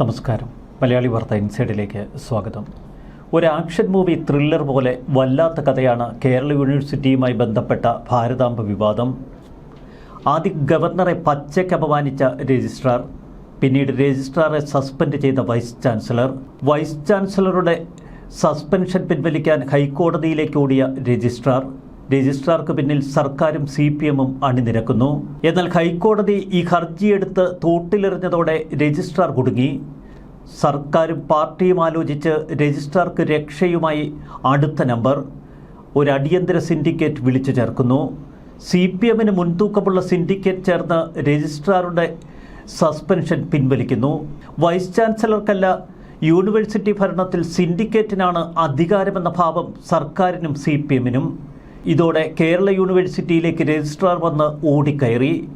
നമസ്കാരം. മലയാളി വാർത്ത ഇൻസൈഡിലേക്ക് സ്വാഗതം. ഒരു ആക്ഷൻ മൂവി ത്രില്ലർ പോലെ വല്ലാത്ത കഥയാണ് കേരള യൂണിവേഴ്സിറ്റിയുമായി ബന്ധപ്പെട്ട ഭാരതാംബ വിവാദം. ആദ്യം ഗവർണറെ പച്ചയ്ക്ക് അപമാനിച്ച രജിസ്ട്രാർ പിന്നീട് രജിസ്ട്രാറെ സസ്പെൻഡ് ചെയ്ത വൈസ് ചാൻസലർ വൈസ് ചാൻസലറുടെ സസ്പെൻഷൻ പിൻവലിക്കാൻ ഹൈക്കോടതിയിലേക്ക് ഓടിയ രജിസ്ട്രാർ രജിസ്ട്രാർക്ക് പിന്നിൽ സർക്കാരും സി പി എമ്മും അണിനിരക്കുന്നു. എന്നാൽ ഹൈക്കോടതി ഈ ഹർജിയെടുത്ത് തോട്ടിലെറിഞ്ഞതോടെ രജിസ്ട്രാർ കുടുങ്ങി. സർക്കാരും പാർട്ടിയും ആലോചിച്ച് രജിസ്ട്രാർക്ക് രക്ഷയുമായി അടുത്ത നമ്പർ. ഒരു അടിയന്തര സിൻഡിക്കേറ്റ് വിളിച്ചു ചേർക്കുന്നു. സി പി എമ്മിന് മുൻതൂക്കമുള്ള സിൻഡിക്കേറ്റ് ചേർന്ന് രജിസ്ട്രാറുടെ സസ്പെൻഷൻ പിൻവലിക്കുന്നു. വൈസ് ചാൻസലർക്കല്ല യൂണിവേഴ്സിറ്റി ഭരണത്തിൽ സിൻഡിക്കേറ്റിനാണ് അധികാരമെന്ന ഭാവം സർക്കാരിനും സി പി എമ്മിനും. ഇതോടെ കേരള യൂണിവേഴ്സിറ്റിയിലേക്ക് രജിസ്ട്രാർ വന്ന് ഓടിക്കയറി.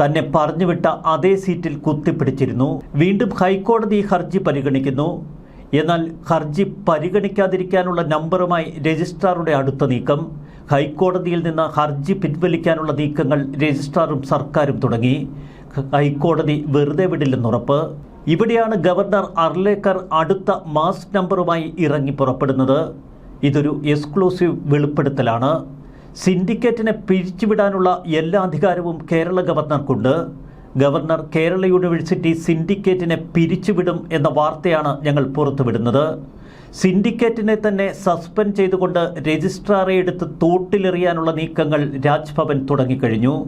തന്നെ പറഞ്ഞുവിട്ട അതേ സീറ്റിൽ കുത്തിപ്പിടിച്ചിരുന്നു. വീണ്ടും ഹൈക്കോടതി ഹർജി പരിഗണിക്കുന്നു. എന്നാൽ ഹർജി പരിഗണിക്കാതിരിക്കാനുള്ള നമ്പറുമായി രജിസ്ട്രാറുടെ അടുത്ത നീക്കം. ഹൈക്കോടതിയിൽ നിന്ന് ഹർജി പിൻവലിക്കാനുള്ള നീക്കങ്ങൾ രജിസ്ട്രാറും സർക്കാരും തുടങ്ങി. ഹൈക്കോടതി വെറുതെ വിടില്ലെന്നുറപ്പ് ഇവിടെയാണ് ഗവർണർ അർലേക്കർ അടുത്ത മാസ് നമ്പറുമായി ഇറങ്ങി പുറപ്പെടുന്നത്. ഇതൊരു എക്സ്ക്ലൂസീവ് വെളിപ്പെടുത്തലാണ്. സിൻഡിക്കേറ്റിനെ പിരിച്ചുവിടാനുള്ള എല്ലാ അധികാരവും കേരള ഗവർണർക്കുണ്ട്. ഗവർണർ കേരള യൂണിവേഴ്സിറ്റി സിൻഡിക്കേറ്റിനെ പിരിച്ചുവിടും എന്ന വാർത്തയാണ് ഞങ്ങൾ പുറത്തുവിടുന്നത്. സിൻഡിക്കേറ്റിനെ തന്നെ സസ്പെൻഡ് ചെയ്തുകൊണ്ട് രജിസ്ട്രാറെ എടുത്ത് തോട്ടിലെറിയാനുള്ള നീക്കങ്ങൾ രാജ്ഭവൻ തുടങ്ങിക്കഴിഞ്ഞു.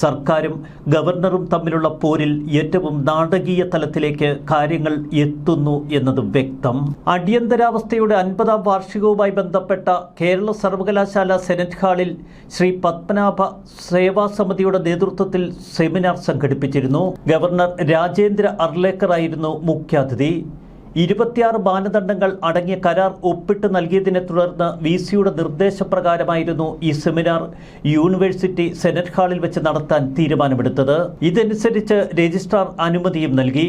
സർക്കാരും ഗവർണറും തമ്മിലുള്ള പോരിൽ ഏറ്റവും നാടകീയ തലത്തിലേക്ക് കാര്യങ്ങൾ എത്തുന്നു എന്നത് വ്യക്തം. അടിയന്തരാവസ്ഥയുടെ അൻപതാം വാർഷികവുമായി ബന്ധപ്പെട്ട കേരള സർവകലാശാല സെനറ്റ് ഹാളിൽ ശ്രീ പത്മനാഭ സേവാ സമിതിയുടെ നേതൃത്വത്തിൽ സെമിനാർ സംഘടിപ്പിച്ചിരുന്നു. ഗവർണർ രാജേന്ദ്ര അർലേക്കർ ആയിരുന്നു മുഖ്യാതിഥി. ഇരുപത്തിയാറ് മാനദണ്ഡങ്ങൾ അടങ്ങിയ കരാർ ഒപ്പിട്ട് നൽകിയതിനെ തുടർന്ന് വി സിയുടെ നിർദ്ദേശപ്രകാരമായിരുന്നു ഈ സെമിനാർ യൂണിവേഴ്സിറ്റി സെനറ്റ് ഹാളിൽ വെച്ച് നടത്താൻ തീരുമാനമെടുത്തത്. ഇതനുസരിച്ച് രജിസ്ട്രാർ അനുമതിയും നൽകി.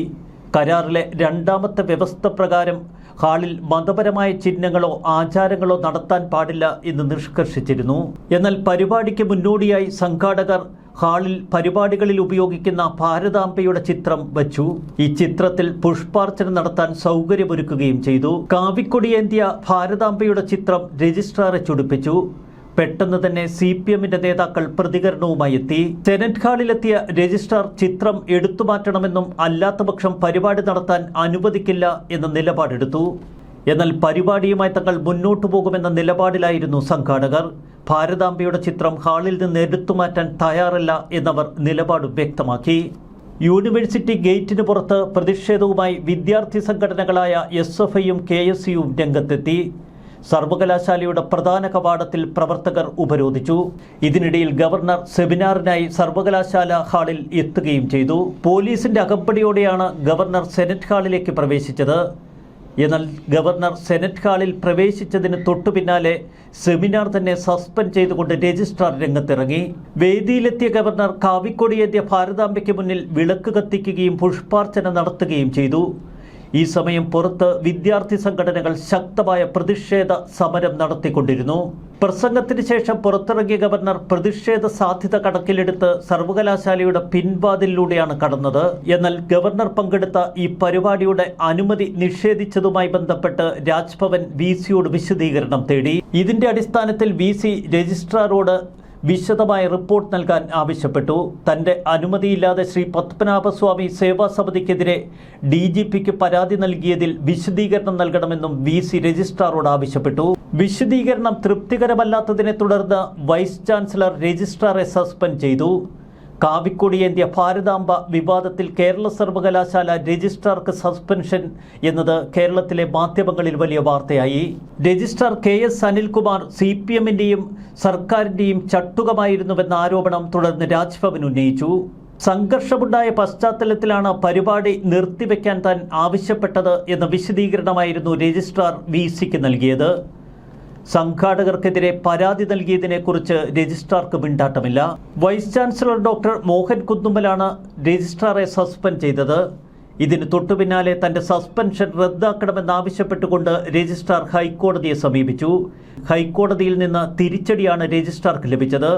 കരാറിലെ രണ്ടാമത്തെ വ്യവസ്ഥ പ്രകാരം ഹാളിൽ മതപരമായ ചിഹ്നങ്ങളോ ആചാരങ്ങളോ നടത്താൻ പാടില്ല എന്ന് നിഷ്കർഷിച്ചിരുന്നു. എന്നാൽ പരിപാടിക്ക് മുന്നോടിയായി സംഘാടകർ ഹാളിൽ പരിപാടികളിൽ ഉപയോഗിക്കുന്ന ഭാരതാംബയുടെ ചിത്രം വച്ചു. ഈ ചിത്രത്തിൽ പുഷ്പാർച്ചന നടത്താൻ സൗകര്യമൊരുക്കുകയും ചെയ്തു. കാവിക്കൊടിയേന്ത്യ ഭാരതാംബയുടെ ചിത്രം രജിസ്ട്രാറെ ചുടിപ്പിച്ചു. പെട്ടെന്ന് തന്നെ സി പി എമ്മിന്റെ നേതാക്കൾ പ്രതികരണവുമായി എത്തി. സെനറ്റ് ഹാളിലെത്തിയ രജിസ്ട്രാർ ചിത്രം എടുത്തു മാറ്റണമെന്നും അല്ലാത്തപക്ഷം പരിപാടി നടത്താൻ അനുവദിക്കില്ല എന്ന നിലപാടെടുത്തു. എന്നാൽ പരിപാടിയുമായി തങ്ങൾ മുന്നോട്ടു പോകുമെന്ന നിലപാടിലായിരുന്നു സംഘാടകർ. ഭാരതാംബയുടെ ചിത്രം ഹാളിൽ നിന്ന് എടുത്തുമാറ്റാൻ തയ്യാറല്ല എന്നവർ നിലപാട് വ്യക്തമാക്കി. യൂണിവേഴ്സിറ്റി ഗേറ്റിന് പുറത്ത് പ്രതിഷേധവുമായി വിദ്യാർത്ഥി സംഘടനകളായ എസ് എഫ് ഐയും കെ എസ് യുവും രംഗത്തെത്തി. സർവകലാശാലയുടെ പ്രധാന കവാടത്തിൽ പ്രവർത്തകർ ഉപരോധിച്ചു. ഇതിനിടയിൽ ഗവർണർ സെമിനാറിനായി സർവകലാശാല ഹാളിൽ എത്തുകയും ചെയ്തു. പോലീസിന്റെ അകമ്പടിയോടെയാണ് ഗവർണർ സെനറ്റ് ഹാളിലേക്ക് പ്രവേശിച്ചത്. എന്നാൽ ഗവർണർ സെനറ്റ് ഹാളിൽ പ്രവേശിച്ചതിന് തൊട്ടു പിന്നാലെ സെമിനാർ തന്നെ സസ്പെൻഡ് ചെയ്തുകൊണ്ട് രജിസ്ട്രാർ രംഗത്തിറങ്ങി. വേദിയിലെത്തിയ ഗവർണർ കാവിക്കൊടിയേന്ത്യ ഭാരതാംബയ്ക്ക് മുന്നിൽ വിളക്ക് കത്തിക്കുകയും പുഷ്പാർച്ചന നടത്തുകയും ചെയ്തു. ഈ സമയം പുറത്ത് വിദ്യാർത്ഥി സംഘടനകൾ ശക്തമായ പ്രതിഷേധ സമരം നടത്തിക്കൊണ്ടിരുന്നു. പ്രസംഗത്തിന് ശേഷം പുറത്തിറങ്ങിയ ഗവർണർ പ്രതിഷേധ സാധ്യത കണക്കിലെടുത്ത് സർവകലാശാലയുടെ പിൻവാതിലൂടെയാണ് കടന്നത്. എന്നാൽ ഗവർണർ പങ്കെടുത്ത ഈ പരിപാടിയുടെ അനുമതി നിഷേധിച്ചതുമായി ബന്ധപ്പെട്ട് രാജ്ഭവൻ വി സിയോട് വിശദീകരണം തേടി. ഇതിന്റെ അടിസ്ഥാനത്തിൽ വി സി രജിസ്ട്രാറോട് വിശദമായ റിപ്പോർട്ട് നൽകാൻ ആവശ്യപ്പെട്ടു. തന്റെ അനുമതിയില്ലാതെ ശ്രീ പത്മനാഭസ്വാമി സേവാ സമിതിക്കെതിരെ ഡി ജി പിക്ക് പരാതി നൽകിയതിൽ വിശദീകരണം നൽകണമെന്നും വി സി രജിസ്ട്രാറോട് ആവശ്യപ്പെട്ടു. വിശദീകരണം തൃപ്തികരമല്ലാത്തതിനെ തുടർന്ന് വൈസ് ചാൻസലർ രജിസ്ട്രാറെ സസ്പെൻഡ് ചെയ്തു. കാവിക്കൊടിയേന്ത്യ ഭാരതാംബ വിവാദത്തിൽ കേരള സർവകലാശാല രജിസ്ട്രാർക്ക് സസ്പെൻഷൻ എന്നത് കേരളത്തിലെ മാധ്യമങ്ങളിൽ വലിയ വാർത്തയായി. Registrar K S Anilkumar C P എമ്മിന്റെയും സർക്കാരിന്റെയും ചട്ടുകമായിരുന്നുവെന്ന ആരോപണം തുടർന്ന് രാജ്ഭവൻ ഉന്നയിച്ചു. സംഘർഷമുണ്ടായ പശ്ചാത്തലത്തിലാണ് പരിപാടി നിർത്തിവെക്കാൻ താൻ ആവശ്യപ്പെട്ടത് എന്ന വിശദീകരണമായിരുന്നു രജിസ്ട്രാർ വി സിക്ക് നൽകിയത്. സംഘാടകർക്കെതിരെ പരാതി നൽകിയതിനെക്കുറിച്ച് രജിസ്ട്രാർക്ക് മിണ്ടാട്ടമില്ല. വൈസ് ചാൻസലർ ഡോക്ടർ മോഹൻ കുന്നുമ്മലാണ് രജിസ്ട്രാറെ സസ്പെൻഡ് ചെയ്തത്. ഇതിന് തൊട്ടുപിന്നാലെ തന്റെ സസ്പെൻഷൻ റദ്ദാക്കണമെന്നാവശ്യപ്പെട്ടുകൊണ്ട് രജിസ്ട്രാർ ഹൈക്കോടതിയെ സമീപിച്ചു. ഹൈക്കോടതിയിൽ നിന്ന് തിരിച്ചടിയാണ് രജിസ്ട്രാർക്ക് ലഭിച്ചത്.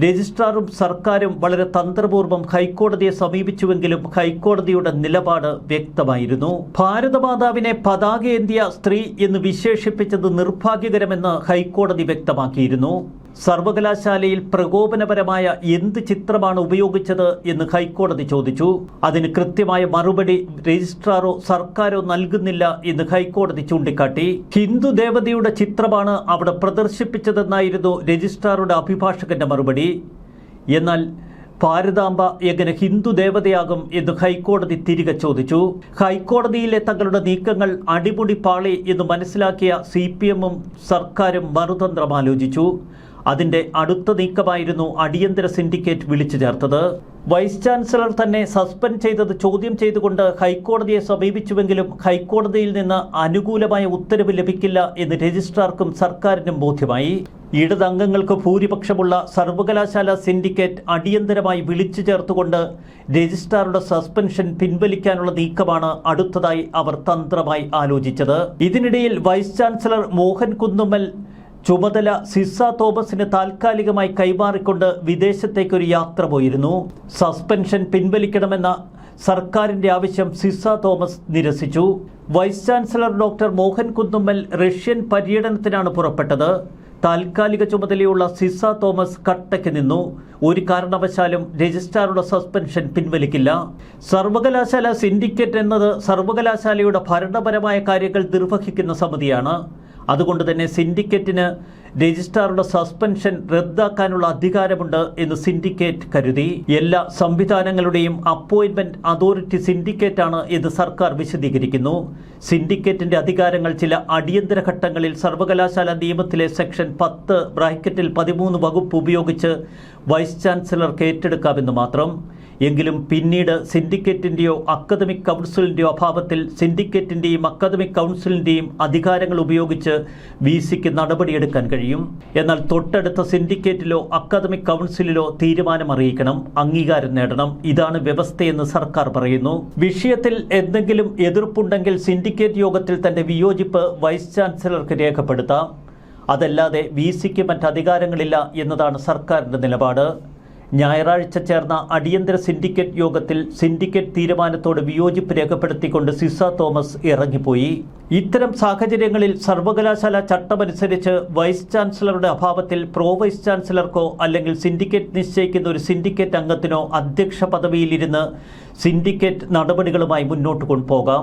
രജിസ്ട്രാറും സർക്കാരും വളരെ തന്ത്രപൂർവം ഹൈക്കോടതിയെ സമീപിച്ചുവെങ്കിലും ഹൈക്കോടതിയുടെ നിലപാട് വ്യക്തമായിരുന്നു. ഭാരതമാതാവിനെ പതാകേന്ത്യ സ്ത്രീ എന്ന് വിശേഷിപ്പിച്ചത് നിർഭാഗ്യകരമെന്ന് ഹൈക്കോടതി വ്യക്തമാക്കിയിരുന്നു. സർവകലാശാലയിൽ പ്രകോപനപരമായ എന്ത് ചിത്രമാണ് ഉപയോഗിച്ചത് എന്ന് ഹൈക്കോടതി ചോദിച്ചു. അതിന് കൃത്യമായ മറുപടി രജിസ്ട്രാറോ സർക്കാരോ നൽകുന്നില്ല എന്ന് ഹൈക്കോടതി ചൂണ്ടിക്കാട്ടി. ഹിന്ദു ദേവതയുടെ ചിത്രമാണ് അവിടെ പ്രദർശിപ്പിച്ചതെന്നായിരുന്നു രജിസ്ട്രാറുടെ അഭിഭാഷകന്റെ മറുപടി. എന്നാൽ ഭാരതാംബ എങ്ങനെ ഹിന്ദു ദേവതയാകും എന്ന് ഹൈക്കോടതി തിരികെ ചോദിച്ചു. ഹൈക്കോടതിയിലെ തങ്ങളുടെ നീക്കങ്ങൾ അടിമുടി പാളി എന്ന് മനസ്സിലാക്കിയ സി സർക്കാരും മറുതന്ത്രം ആലോചിച്ചു. അതിന്റെ അടുത്ത നീക്കമായിരുന്നു അടിയന്തര സിൻഡിക്കേറ്റ് വിളിച്ചു ചേർത്തത്. വൈസ് ചാൻസലർ തന്നെ സസ്പെൻഡ് ചെയ്തത് ചോദ്യം ചെയ്തുകൊണ്ട് ഹൈക്കോടതിയെ സമീപിച്ചുവെങ്കിലും ഹൈക്കോടതിയിൽ നിന്ന് അനുകൂലമായ ഉത്തരവ് ലഭിക്കില്ല എന്ന് രജിസ്ട്രാർക്കും സർക്കാരിനും ബോധ്യമായി. ഇടതംഗങ്ങൾക്ക് ഭൂരിപക്ഷമുള്ള സർവകലാശാല സിൻഡിക്കേറ്റ് അടിയന്തരമായി വിളിച്ചു ചേർത്തുകൊണ്ട് രജിസ്ട്രാറുടെ സസ്പെൻഷൻ പിൻവലിക്കാനുള്ള നീക്കമാണ് അടുത്തതായി അവർ തന്ത്രമായി ആലോചിച്ചത്. ഇതിനിടയിൽ വൈസ് ചാൻസലർ മോഹൻ കുന്നുമ്മൽ ചുമതല സിസ തോമസിന് താൽക്കാലികമായി കൈമാറിക്കൊണ്ട് വിദേശത്തേക്കൊരു യാത്ര പോയിരുന്നു. സസ്പെൻഷൻ പിൻവലിക്കണമെന്ന സർക്കാരിന്റെ ആവശ്യം സിസ തോമസ് നിരസിച്ചു. Vice chancellor doctor Mohan Kunnummal Russian പര്യടനത്തിനാണ് പുറപ്പെട്ടത്. താൽക്കാലിക ചുമതലയുള്ള സിസ തോമസ് കട്ടയ്ക്ക് നിന്നു. ഒരു കാരണവശാലും രജിസ്ട്രാറുടെ സസ്പെൻഷൻ പിൻവലിക്കില്ല. സർവകലാശാല സിൻഡിക്കേറ്റ് എന്നത് സർവകലാശാലയുടെ ഭരണപരമായ കാര്യങ്ങൾ നിർവഹിക്കുന്ന സമിതിയാണ്. അതുകൊണ്ട് തന്നെ സിൻഡിക്കേറ്റിന് രജിസ്ട്രാറുടെ സസ്പെൻഷൻ റദ്ദാക്കാനുള്ള അധികാരമുണ്ട് എന്ന് സിൻഡിക്കേറ്റ് കരുതി. എല്ലാ സംവിധാനങ്ങളുടെയും അപ്പോയിന്റ്മെന്റ് അതോറിറ്റി സിൻഡിക്കേറ്റാണ് എന്ന് സർക്കാർ വിശദീകരിക്കുന്നു. സിൻഡിക്കേറ്റിന്റെ അധികാരങ്ങൾ ചില അടിയന്തര ഘട്ടങ്ങളിൽ സർവകലാശാല നിയമത്തിലെ സെക്ഷൻ പത്ത് ബ്രാക്കറ്റിൽ പതിമൂന്ന് വകുപ്പ് ഉപയോഗിച്ച് വൈസ് ചാൻസലർക്ക് ഏറ്റെടുക്കാമെന്ന് മാത്രം. എങ്കിലും പിന്നീട് സിൻഡിക്കേറ്റിന്റെയോ അക്കാദമിക് കൗൺസിലിന്റെയോ അഭാവത്തിൽ സിൻഡിക്കേറ്റിന്റെയും അക്കാദമിക് കൗൺസിലിന്റെയും അധികാരങ്ങൾ ഉപയോഗിച്ച് വി സിക്ക് നടപടിയെടുക്കാൻ കഴിയും. എന്നാൽ തൊട്ടടുത്ത സിൻഡിക്കേറ്റിലോ അക്കാദമിക് കൗൺസിലിലോ തീരുമാനം അറിയിക്കണം അംഗീകാരം നേടണം. ഇതാണ് വ്യവസ്ഥയെന്ന് സർക്കാർ പറയുന്നു. വിഷയത്തിൽ എന്തെങ്കിലും എതിർപ്പുണ്ടെങ്കിൽ സിൻഡിക്കേറ്റ് യോഗത്തിൽ തന്നെ വിയോജിപ്പ് വൈസ് ചാൻസലർക്ക് രേഖപ്പെടുത്താം. അതല്ലാതെ വി സിക്ക് മറ്റധികാരങ്ങളില്ല എന്നതാണ് സർക്കാരിന്റെ നിലപാട്. ഞായറാഴ്ച ചേർന്ന അടിയന്തര സിൻഡിക്കേറ്റ് യോഗത്തിൽ സിൻഡിക്കേറ്റ് തീരുമാനത്തോട് വിയോജിപ്പ് രേഖപ്പെടുത്തിക്കൊണ്ട് സിസ തോമസ് ഇറങ്ങിപ്പോയി. ഇത്തരം സാഹചര്യങ്ങളിൽ സർവകലാശാല ചട്ടമനുസരിച്ച് വൈസ് ചാൻസലറുടെ അഭാവത്തിൽ പ്രോ വൈസ് ചാൻസലർക്കോ അല്ലെങ്കിൽ സിൻഡിക്കേറ്റ് നിശ്ചയിക്കുന്ന ഒരു സിൻഡിക്കേറ്റ് അംഗത്തിനോ അധ്യക്ഷ പദവിയിലിരുന്ന് സിൻഡിക്കേറ്റ് നടപടികളുമായി മുന്നോട്ട് കൊണ്ടുപോകാം.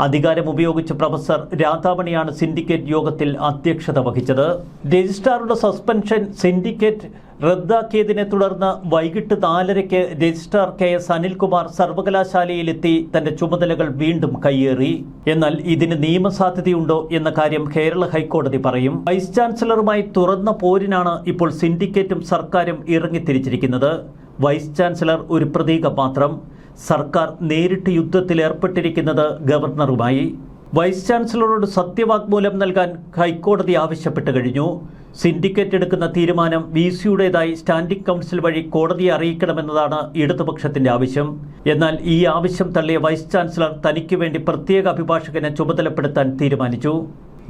അധികാരം ഉപയോഗിച്ച് പ്രൊഫസർ രാധാമണിയാണ് സിൻഡിക്കേറ്റ് യോഗത്തിൽ അധ്യക്ഷത വഹിച്ചത്. രജിസ്ട്രാറുടെ സസ്പെൻഷൻ സിൻഡിക്കേറ്റ് റദ്ദാക്കിയതിനെ തുടർന്ന് വൈകിട്ട് നാലരയ്ക്ക് രജിസ്ട്രാർ കെ എസ് അനിൽകുമാർ സർവകലാശാലയിലെത്തി തന്റെ ചുമതലകൾ വീണ്ടും കയ്യേറി. എന്നാൽ ഇതിന് നിയമസാധ്യതയുണ്ടോ എന്ന കാര്യം കേരള ഹൈക്കോടതി പറയും. വൈസ് ചാൻസലറുമായി തുറന്ന പോരിനാണ് ഇപ്പോൾ സിൻഡിക്കേറ്റും സർക്കാരും ഇറങ്ങിത്തിരിച്ചിരിക്കുന്നത്. വൈസ് ചാൻസലർ ഒരു പ്രതീക മാത്രം സർക്കാർ നേരിട്ട് യുദ്ധത്തിൽ ഏർപ്പെട്ടിരിക്കുന്നത് ഗവർണറുമായി. വൈസ് ചാൻസലറോട് സത്യവാഗ്മൂലം നൽകാൻ ഹൈക്കോടതി ആവശ്യപ്പെട്ടു കഴിഞ്ഞു. സിൻഡിക്കേറ്റ് എടുക്കുന്ന തീരുമാനം വി സിയുടേതായി സ്റ്റാൻഡിംഗ് കൗൺസിൽ വഴി കോടതിയെ അറിയിക്കണമെന്നതാണ് ഇടതുപക്ഷത്തിന്റെ ആവശ്യം. എന്നാൽ ഈ ആവശ്യം തള്ളിയ വൈസ് ചാൻസലർ തനിക്ക് വേണ്ടി പ്രത്യേക അഭിഭാഷകനെ ചുമതലപ്പെടുത്താൻ തീരുമാനിച്ചു.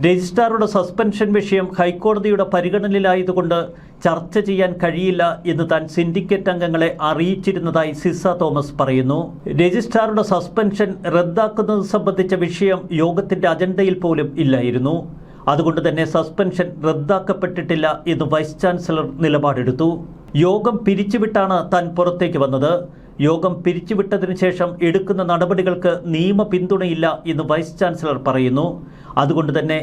രജിസ്ട്രാറുടെ സസ്പെൻഷൻ വിഷയം ഹൈക്കോടതിയുടെ പരിഗണനയിലായതുകൊണ്ട് ചർച്ച ചെയ്യാൻ കഴിയില്ല എന്ന് താൻ സിൻഡിക്കേറ്റ് അംഗങ്ങളെ അറിയിച്ചിരുന്നതായി സിസ തോമസ് പറയുന്നു. രജിസ്ട്രാറുടെ സസ്പെൻഷൻ റദ്ദാക്കുന്നത് സംബന്ധിച്ച വിഷയം യോഗത്തിന്റെ അജണ്ടയിൽ പോലും ഇല്ലായിരുന്നു. അതുകൊണ്ട് തന്നെ സസ്പെൻഷൻ റദ്ദാക്കപ്പെട്ടിട്ടില്ല എന്ന് വൈസ് ചാൻസലർ നിലപാടെടുത്തു. യോഗം പിരിച്ചുവിട്ടാണ് താൻ പുറത്തേക്ക് വന്നത്. യോഗം പിരിച്ചുവിട്ടതിനു ശേഷം എടുക്കുന്ന നടപടികൾക്ക് നിയമ പിന്തുണയില്ല എന്ന് വൈസ് ചാൻസലർ പറയുന്നു. അതുകൊണ്ട് തന്നെ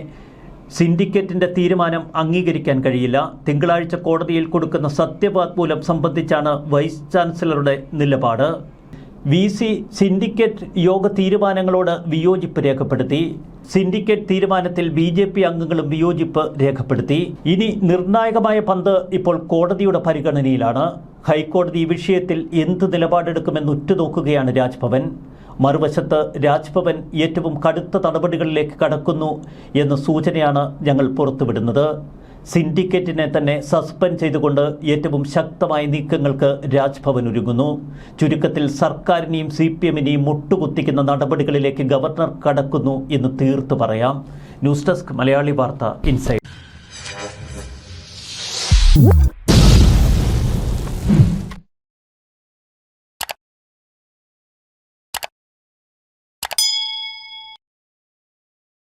സിൻഡിക്കേറ്റിന്റെ തീരുമാനം അംഗീകരിക്കാൻ കഴിയില്ല. തിങ്കളാഴ്ച കോടതിയിൽ കൊടുക്കുന്ന സത്യവാങ്മൂലം സംബന്ധിച്ചാണ് വൈസ് ചാൻസലറുടെ നിലപാട്. വി സി സിൻഡിക്കേറ്റ് യോഗ തീരുമാനങ്ങളോട് വിയോജിപ്പ് രേഖപ്പെടുത്തി. സിൻഡിക്കേറ്റ് തീരുമാനത്തിൽ ബി ജെ പി അംഗങ്ങളും വിയോജിപ്പ് രേഖപ്പെടുത്തി. ഇനി നിർണായകമായ പന്ത് ഇപ്പോൾ കോടതിയുടെ പരിഗണനയിലാണ്. ഹൈക്കോടതി ഈ വിഷയത്തിൽ എന്ത് നിലപാടെടുക്കുമെന്ന് ഉറ്റുനോക്കുകയാണ് രാജ്ഭവൻ. മറുവശത്ത് രാജ്ഭവൻ ഏറ്റവും കടുത്ത നടപടികളിലേക്ക് കടക്കുന്നു എന്ന സൂചനയാണ് ഞങ്ങൾ പുറത്തുവിടുന്നത്. സിൻഡിക്കേറ്റിനെ തന്നെ സസ്പെൻഡ് ചെയ്തുകൊണ്ട് ഏറ്റവും ശക്തമായ നീക്കങ്ങൾക്ക് രാജ്ഭവൻ ഒരുങ്ങുന്നു. ചുരുക്കത്തിൽ സർക്കാരിനെയും സി പി എമ്മിനെയും മുട്ടുകുത്തിക്കുന്ന നടപടികളിലേക്ക് ഗവർണർ കടക്കുന്നു എന്ന് തീർത്തു പറയാം. ന്യൂസ് ഡെസ്ക് മലയാളി വാർത്ത ഇൻസൈഡ്.